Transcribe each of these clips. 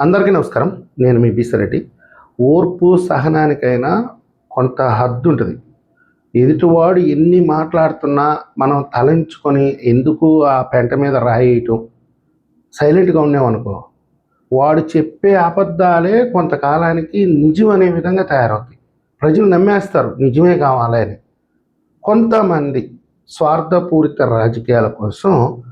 అందరికీ నమస్కారం. నేను మీ బీసరెడ్డి ఓర్పు సహనానికైనా కొంత హద్దు ఉంటుంది. ఎదుటివాడు ఎన్ని మాట్లాడుతున్నా మనం తలంచుకొని ఎందుకు ఆ పెంట మీద రాయటం సైలెంట్గా ఉన్నామనుకో. వాడు చెప్పే అబద్ధాలే కొంతకాలానికి నిజం అనే విధంగా తయారవుతాయి. ప్రజలు నమ్మేస్తారు నిజమే కావాలి అని. కొంతమంది స్వార్థపూరిత రాజకీయాల కోసం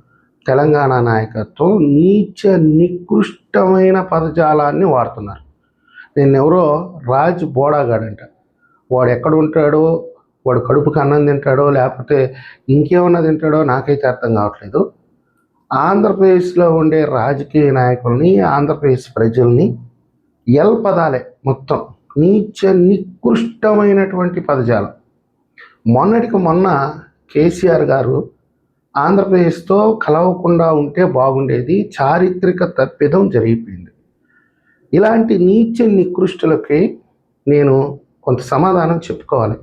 తెలంగాణ నాయకత్వం నీచ నికృష్టమైన పదజాలాన్ని వాడుతున్నారు. నేను ఎవరో రాజ్ బోడాగాడంట. వాడు ఎక్కడ ఉంటాడో వాడు కడుపుకి అన్నం తింటాడో లేకపోతే ఇంకేమన్నా తింటాడో నాకైతే అర్థం కావట్లేదు. ఆంధ్రప్రదేశ్లో ఉండే రాజకీయ నాయకుల్ని ఆంధ్రప్రదేశ్ ప్రజల్ని ఎల్ పదాలే మొత్తం. నీచ నికృష్టమైనటువంటి పదజాలం. మొన్నటికి మొన్న కేసీఆర్ గారు ఆంధ్రప్రదేశ్తో కలవకుండా ఉంటే బాగుండేది చారిత్రక తప్పిదం జరిగిపోయింది. ఇలాంటి నీచ నికృష్టులకి నేను కొంత సమాధానం చెప్పుకోవాలి.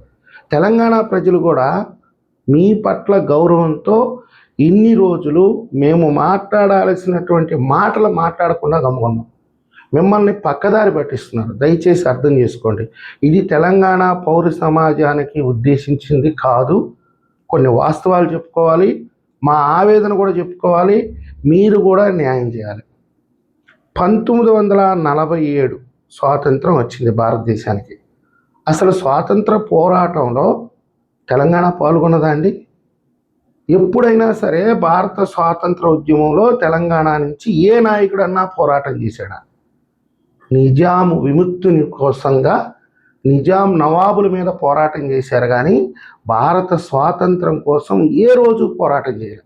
తెలంగాణ ప్రజలు కూడా మీ పట్ల గౌరవంతో ఇన్ని రోజులు మేము మాట్లాడాల్సినటువంటి మాటలు మాట్లాడకుండా గమ్ముకున్నాం. మిమ్మల్ని పక్కదారి పట్టిస్తున్నారు. దయచేసి అర్థం చేసుకోండి. ఇది తెలంగాణ పౌర సమాజానికి ఉద్దేశించింది కాదు. కొన్ని వాస్తవాలు చెప్పుకోవాలి. మా ఆవేదన కూడా చెప్పుకోవాలి మీరు కూడా న్యాయం చేయాలి. పంతొమ్మిది వందల నలభై ఏడు స్వాతంత్రం వచ్చింది భారతదేశానికి. అసలు స్వాతంత్ర పోరాటంలో తెలంగాణ పాల్గొన్నదా అండి? ఎప్పుడైనా సరే భారత స్వాతంత్ర ఉద్యమంలో తెలంగాణ నుంచి ఏ నాయకుడన్నా పోరాటం చేశాడా? నిజాము విముక్తిని కోసంగా నిజాం నవాబుల మీద పోరాటం చేశారు కానీ భారత స్వాతంత్రం కోసం ఏ రోజు పోరాటం చేయలేదు.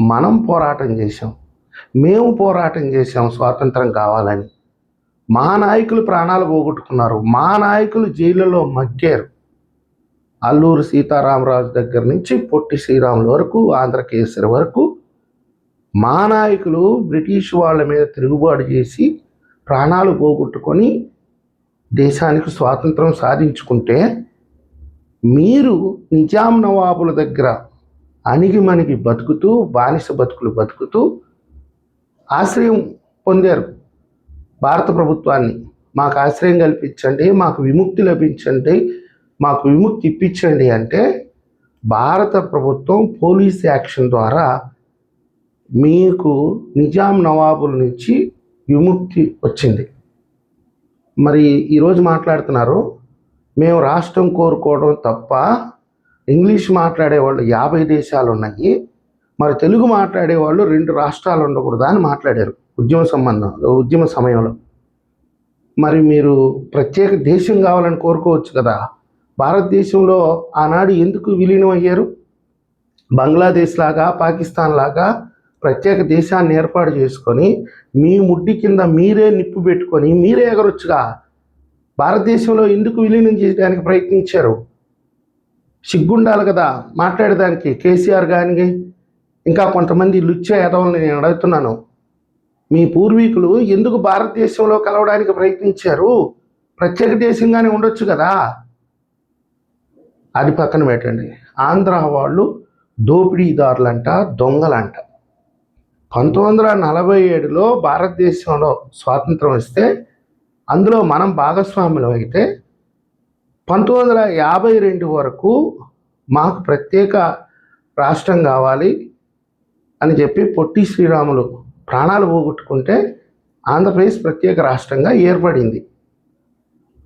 మనం పోరాటం చేశాం. మేము పోరాటం చేసాం స్వాతంత్రం కావాలని. మా నాయకులు ప్రాణాలు పోగొట్టుకున్నారు. మా నాయకులు జైళ్ళలో మగ్గారు. అల్లూరు సీతారామరాజు దగ్గర నుంచి పొట్టి శ్రీరాముల వరకు ఆంధ్రకేసరి వరకు మా నాయకులు బ్రిటిష్ వాళ్ళ మీద తిరుగుబాటు చేసి ప్రాణాలు పోగొట్టుకొని దేశానికి స్వాతంత్రం సాధించుకుంటే మీరు నిజాం నవాబుల దగ్గర అణిగిమణిగి బతుకుతూ బానిస బతుకులు బతుకుతూ ఆశ్రయం పొందారు. భారత ప్రభుత్వాన్ని మాకు ఆశ్రయం కల్పించండి మాకు విముక్తి లభించండి మాకు విముక్తి ఇప్పించండి అంటే భారత ప్రభుత్వం పోలీస్ యాక్షన్ ద్వారా మీకు నిజాం నవాబుల నుంచి విముక్తి వచ్చింది. మరి ఈరోజు మాట్లాడుతున్నారు మేము రాష్ట్రం కోరుకోవడం తప్ప ఇంగ్లీష్ మాట్లాడే వాళ్ళు యాభై దేశాలు ఉన్నాయి మరి తెలుగు మాట్లాడే వాళ్ళు రెండు రాష్ట్రాలు ఉండకూడదా అని మాట్లాడారు ఉద్యమ సంబంధం ఉద్యమ సమయంలో. మరి మీరు ప్రత్యేక దేశం కావాలని కోరుకోవచ్చు కదా భారతదేశంలో ఆనాడు ఎందుకు విలీనం అయ్యారు బంగ్లాదేశ్ లాగా పాకిస్తాన్ లాగా ప్రత్యేక దేశాన్ని ఏర్పాటు చేసుకొని మీ ముడ్డి కింద మీరే నిప్పు పెట్టుకొని మీరే ఎగరొచ్చుగా. భారతదేశంలో ఎందుకు విలీనం చేయడానికి ప్రయత్నించారు? సిగ్గుండాలి కదా మాట్లాడేదానికి. కేసీఆర్ కానీ ఇంకా కొంతమంది లుచ్చే యాదవుల్ని నేను అడుగుతున్నాను. మీ పూర్వీకులు ఎందుకు భారతదేశంలో కలవడానికి ప్రయత్నించారు? ప్రత్యేక దేశంగానే ఉండొచ్చు కదా. అది పక్కన పెట్టండి. ఆంధ్ర వాళ్ళు దోపిడీదారులంట దొంగలంట. పంతొమ్మిది వందల నలభై ఏడులో భారతదేశంలో స్వాతంత్రం వస్తే అందులో మనం భాగస్వాములు అయితే పంతొమ్మిది వందల యాభై రెండు వరకు మాకు ప్రత్యేక రాష్ట్రం కావాలి అని చెప్పి పొట్టి శ్రీరాములు ప్రాణాలు పోగొట్టుకుంటే ఆంధ్రప్రదేశ్ ప్రత్యేక రాష్ట్రంగా ఏర్పడింది.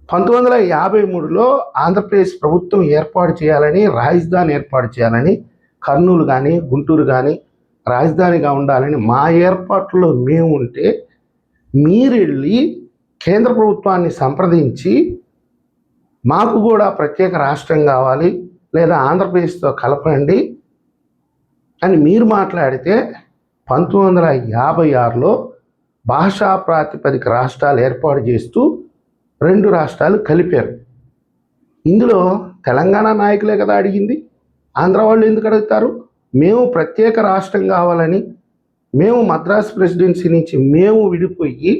పంతొమ్మిది వందల యాభై మూడులో ఆంధ్రప్రదేశ్ ప్రభుత్వం ఏర్పాటు చేయాలని రాజధాని ఏర్పాటు చేయాలని కర్నూలు కానీ గుంటూరు కానీ రాజధానిగా ఉండాలని మా ఏర్పాట్లో మేము ఉంటే మీరెళ్ళి కేంద్ర ప్రభుత్వాన్ని సంప్రదించి మాకు కూడా ప్రత్యేక రాష్ట్రం కావాలి లేదా ఆంధ్రప్రదేశ్తో కలపండి అని మీరు మాట్లాడితే పంతొమ్మిది వందల యాభై ఆరులో భాషా ప్రాతిపదిక రాష్ట్రాలు ఏర్పాటు చేస్తూ రెండు రాష్ట్రాలు కలిపారు. ఇందులో తెలంగాణ నాయకులే కదా అడిగింది ఆంధ్ర వాళ్ళు ఎందుకు అడుగుతారు? మేము ప్రత్యేక రాష్ట్రం కావాలని మేము మద్రాస్ ప్రెసిడెన్సీ నుంచి మేము విడిపోయి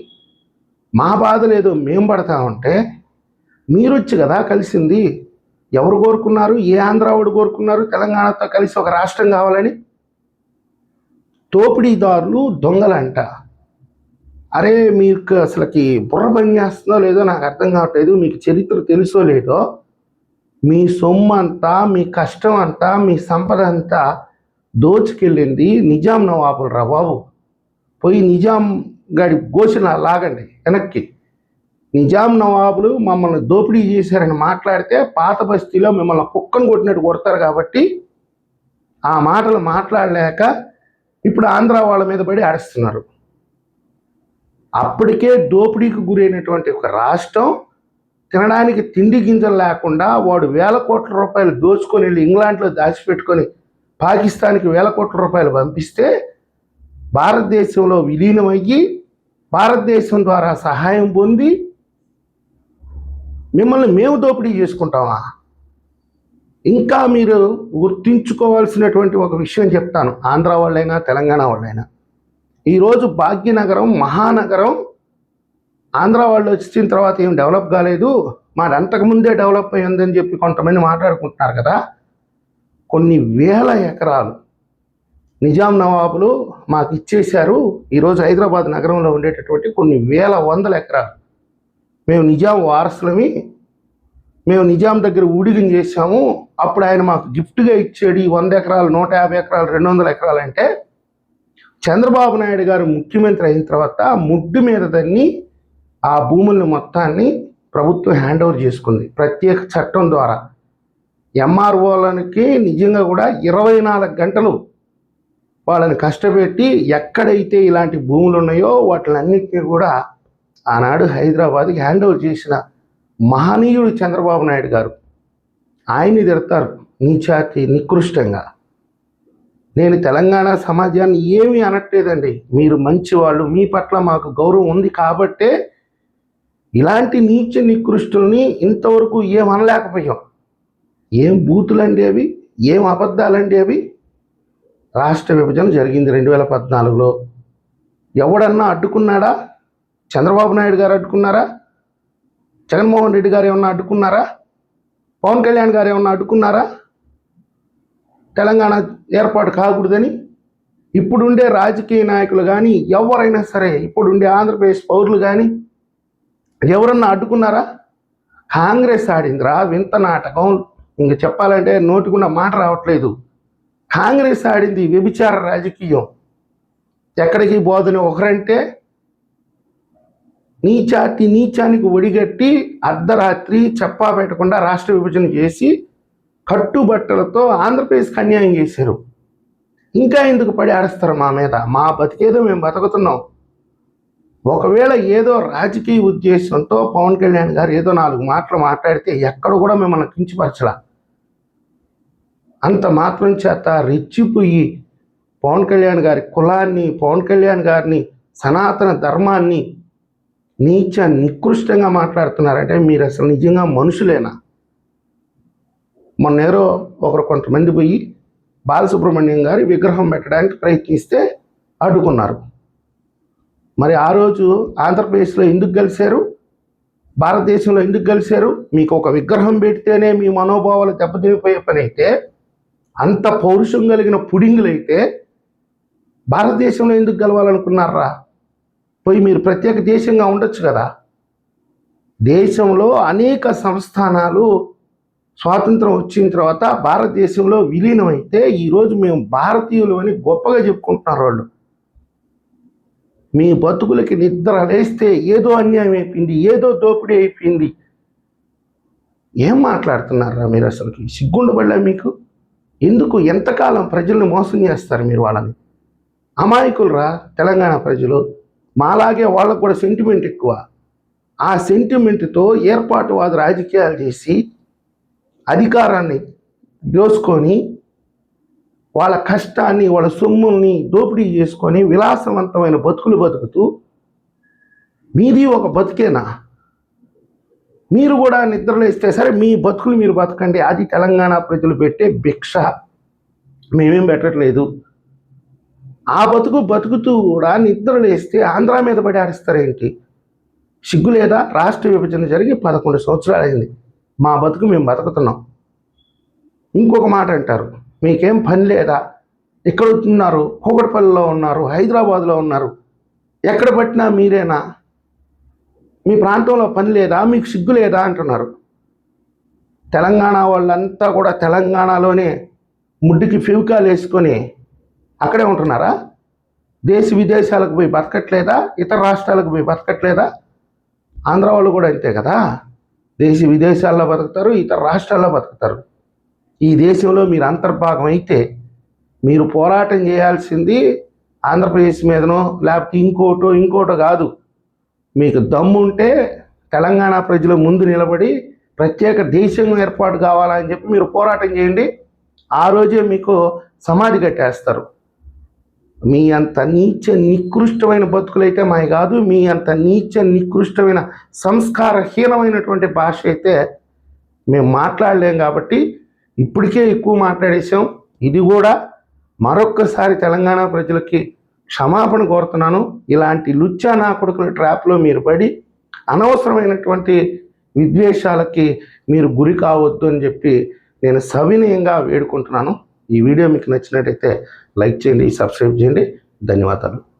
మా బాధలు ఏదో మేము పడతా ఉంటే మీరు వచ్చి కదా కలిసింది. ఎవరు కోరుకున్నారు? ఏ ఆంధ్రావాడు కోరుకున్నారు? తెలంగాణతో కలిసి ఒక రాష్ట్రం కావాలని? దోపిడీదారులు దొంగలంట. అరే మీకు అసలుకి బుర్ర పనిచేస్తుందో లేదో నాకు అర్థం కావట్లేదు. మీకు చరిత్ర తెలుసో లేదో? మీ సొమ్ము అంతా మీ కష్టం అంతా మీ సంపద అంతా దోచుకెళ్ళింది. నిజాం నవాబులు రా బాబు పోయి నిజాం గాడి గోసిన లాగండి వెనక్కి. నిజాం నవాబులు మమ్మల్ని దోపిడీ చేశారని మాట్లాడితే పాత బస్తీలో మిమ్మల్ని కుక్కను కొట్టినట్టు కొడతారు కాబట్టి ఆ మాటలు మాట్లాడలేక ఇప్పుడు ఆంధ్ర వాళ్ళ మీద పడి అరుస్తున్నారు. అప్పటికే దోపిడీకి గురైనటువంటి ఒక రాష్ట్రం తినడానికి తిండి గింజలు లేకుండా వాడు వేల కోట్ల రూపాయలు దోచుకొని వెళ్ళి ఇంగ్లాండ్లో దాచిపెట్టుకొని పాకిస్తాన్కి వేల కోట్ల రూపాయలు పంపిస్తే భారతదేశంలో విలీనమయ్యి భారతదేశం ద్వారా సహాయం పొంది మిమ్మల్ని మేము దోపిడీ చేసుకుంటామా? ఇంకా మీరు గుర్తించుకోవాల్సినటువంటి ఒక విషయం చెప్తాను. ఆంధ్ర వాళ్ళైనా తెలంగాణ వాళ్ళైనా. ఈరోజు భాగ్యనగరం మహానగరం ఆంధ్ర వాళ్ళు వచ్చిన తర్వాత ఏం డెవలప్ కాలేదు. మాది అంతకుముందే డెవలప్ అయ్యిందని చెప్పి కొంతమంది మాట్లాడుకుంటున్నారు కదా. కొన్ని వేల ఎకరాలు నిజాం నవాబులు మాకు ఇచ్చేశారు. ఈరోజు హైదరాబాద్ నగరంలో ఉండేటటువంటి కొన్ని వేల వందల ఎకరాలు మేము నిజాం వారసులమి. మేము నిజాం దగ్గర ఉడిగిన చేశాము. అప్పుడు ఆయన మాకు గిఫ్ట్గా ఇచ్చాడు ఈ వంద ఎకరాలు నూట యాభై ఎకరాలు రెండు వందల ఎకరాలు అంటే చంద్రబాబు నాయుడు గారు ముఖ్యమంత్రి అయిన తర్వాత ముడ్డు మీద దాన్ని ఆ భూములను మొత్తాన్ని ప్రభుత్వం హ్యాండ్ ఓవర్ చేసుకుంది. ప్రత్యేక చట్టం ద్వారా ఎంఆర్ఓలకి నిజంగా కూడా ఇరవై నాలుగు గంటలు వాళ్ళని కష్టపెట్టి ఎక్కడైతే ఇలాంటి భూములు ఉన్నాయో వాటిలన్నింటినీ కూడా ఆనాడు హైదరాబాద్కి హ్యాండ్ ఓవర్ చేసిన మహనీయుడు చంద్రబాబు నాయుడు గారు. ఆయన్ని తిడతారు నీచాతి నికృష్టంగా. నేను తెలంగాణ సమాజాన్ని ఏమీ అనట్లేదండి. మీరు మంచివాళ్ళు మీ పట్ల మాకు గౌరవం ఉంది కాబట్టే ఇలాంటి నీచ నికృష్టుల్ని ఇంతవరకు ఏమనలేకపోయాం. అనలేకపోయాం ఏం బూతులండి అవి? ఏం అబద్ధాలండి అవి? రాష్ట్ర విభజన జరిగింది రెండు వేల పద్నాలుగులో. ఎవడన్నా అడ్డుకున్నాడా? చంద్రబాబు నాయుడు గారు అడ్డుకున్నారా? జగన్మోహన్ రెడ్డి గారు ఏమన్నా అడ్డుకున్నారా? పవన్ కళ్యాణ్ గారు ఏమన్నా అడ్డుకున్నారా? తెలంగాణ ఏర్పాటు కాకూడదని? ఇప్పుడుండే రాజకీయ నాయకులు కానీ ఎవరైనా సరే ఇప్పుడుండే ఆంధ్రప్రదేశ్ పౌరులు కానీ ఎవరన్నా అడ్డుకున్నారా? కాంగ్రెస్ ఆడిందిరా వింత నాటకం. ఇంక చెప్పాలంటే నోటికున్న మాట రావట్లేదు. కాంగ్రెస్ ఆడింది వ్యభిచార రాజకీయం. ఎక్కడికి బోధన ఒకరంటే నీచాటి నీచానికి ఒడిగట్టి అర్ధరాత్రి చెప్పా పెట్టకుండా రాష్ట్ర విభజన చేసి కట్టుబట్టలతో ఆంధ్రప్రదేశ్కి అన్యాయం చేశారు. ఇంకా ఎందుకు పడి ఆడస్తారు మా మీద? మా బతికేదో మేము బతుకుతున్నాం. ఒకవేళ ఏదో రాజకీయ ఉద్దేశంతో పవన్ కళ్యాణ్ గారు ఏదో నాలుగు మాటలు మాట్లాడితే ఎక్కడ కూడా మిమ్మల్ని కించిపరచలా. అంత మాత్రం చేత రెచ్చిపోయి పవన్ కళ్యాణ్ గారి కులాన్ని పవన్ కళ్యాణ్ గారిని సనాతన ధర్మాన్ని నీచ నికృష్టంగా మాట్లాడుతున్నారంటే మీరు అసలు నిజంగా మనుషులేనా? మొన్న ఒకరు కొంతమంది పోయి బాలసుబ్రహ్మణ్యం గారి విగ్రహం పెట్టడానికి ప్రయత్నిస్తే అడ్డుకున్నారు. మరి ఆ రోజు ఆంధ్రప్రదేశ్లో ఎందుకు కలిశారు భారతదేశంలో ఎందుకు కలిశారు మీకు ఒక విగ్రహం పెడితేనే మీ మనోభావాలు దెబ్బతినిపోయే పని అయితే అంత పౌరుషం కలిగిన పుడింగులైతే భారతదేశంలో ఎందుకు గెలవాలనుకున్నారా? పోయి మీరు ప్రత్యేక దేశంగా ఉండొచ్చు కదా. దేశంలో అనేక సంస్థానాలు స్వాతంత్రం వచ్చిన తర్వాత భారతదేశంలో విలీనమైతే ఈరోజు మేము భారతీయులు అని గొప్పగా చెప్పుకుంటున్నారు వాళ్ళు. మీ బతుకులకి నిద్ర లేస్తే ఏదో అన్యాయం అయిపోయింది ఏదో దోపిడీ అయిపోయింది. ఏం మాట్లాడుతున్నారా మీరు అసలుకి? సిగ్గుండబడలే మీకు? ఎందుకు ఎంతకాలం ప్రజల్ని మోసం చేస్తారు మీరు వాళ్ళని? అమాయకులరా తెలంగాణ ప్రజలు? మాలాగే వాళ్ళకు కూడా సెంటిమెంట్ ఎక్కువ. ఆ సెంటిమెంట్తో ఏర్పాటువాద రాజకీయాలు చేసి అధికారాన్ని దోసుకొని వాళ్ళ కష్టాన్ని వాళ్ళ సొమ్ముల్ని దోపిడీ చేసుకొని విలాసవంతమైన బతుకులు బతుకుతూ మీది ఒక బతుకేనా? మీరు కూడా నిద్రలేస్తే సరే మీ బతుకులు మీరు బతకండి. అది తెలంగాణ ప్రజలు పెట్టే భిక్ష. మేమేం పెట్టట్లేదు. ఆ బతుకు బతుకుతూ కూడా నిద్రలేస్తే ఆంధ్ర మీద పడి ఆడిస్తారేంటి? సిగ్గు లేదా? రాష్ట్ర విభజన జరిగి పదకొండు సంవత్సరాలు అయింది. మా బతుకు మేము బతుకుతున్నాం. ఇంకొక మాట అంటారు. మీకేం పని లేదా? ఇక్కడ ఉన్నారు కూకట్పల్లిలో ఉన్నారు హైదరాబాద్లో ఉన్నారు. ఎక్కడ పట్టినా మీరేనా? మీ ప్రాంతంలో పని లేదా? మీకు సిగ్గు లేదా? అంటున్నారు. తెలంగాణ వాళ్ళంతా కూడా తెలంగాణలోనే ముడ్డుకి ఫివికాలు వేసుకొని అక్కడే ఉంటున్నారా? దేశ విదేశాలకు పోయి బతకట్లేదా? ఇతర రాష్ట్రాలకు పోయి బతకట్లేదా? ఆంధ్ర వాళ్ళు కూడా అంతే కదా? దేశ విదేశాల్లో బతుకుతారు ఇతర రాష్ట్రాల్లో బతుకుతారు. ఈ దేశంలో మీరు అంతర్భాగం అయితే మీరు పోరాటం చేయాల్సింది ఆంధ్రప్రదేశ్ మీదనో లేకపోతే ఇంకోటో ఇంకోటో కాదు. మీకు దమ్ము ఉంటే తెలంగాణ ప్రజల ముందు నిలబడి ప్రత్యేక దేశం ఏర్పాటు కావాలని చెప్పి మీరు పోరాటం చేయండి. ఆ రోజే మీకు సమాధి కట్టేస్తారు. మీ అంత నీచ నికృష్టమైన బతుకులైతే మావి కాదు. మీ అంత నీచ నికృష్టమైన సంస్కారహీనమైనటువంటి భాష అయితే మేము మాట్లాడలేం కాబట్టి ఇప్పటికే ఎక్కువ మాట్లాడేసాం ఇది కూడా మరొక్కసారి తెలంగాణ ప్రజలకి క్షమాపణ కోరుతున్నాను. ఇలాంటి లుచ్చా నా కొడుకుల ట్రాప్లో మీరు పడి అనవసరమైనటువంటి విద్వేషాలకి మీరు గురి కావద్దు అని చెప్పి నేను సవినయంగా వేడుకుంటున్నాను. ఈ వీడియో మీకు నచ్చినట్టయితే లైక్ చేయండి సబ్స్క్రైబ్ చేయండి. ధన్యవాదాలు.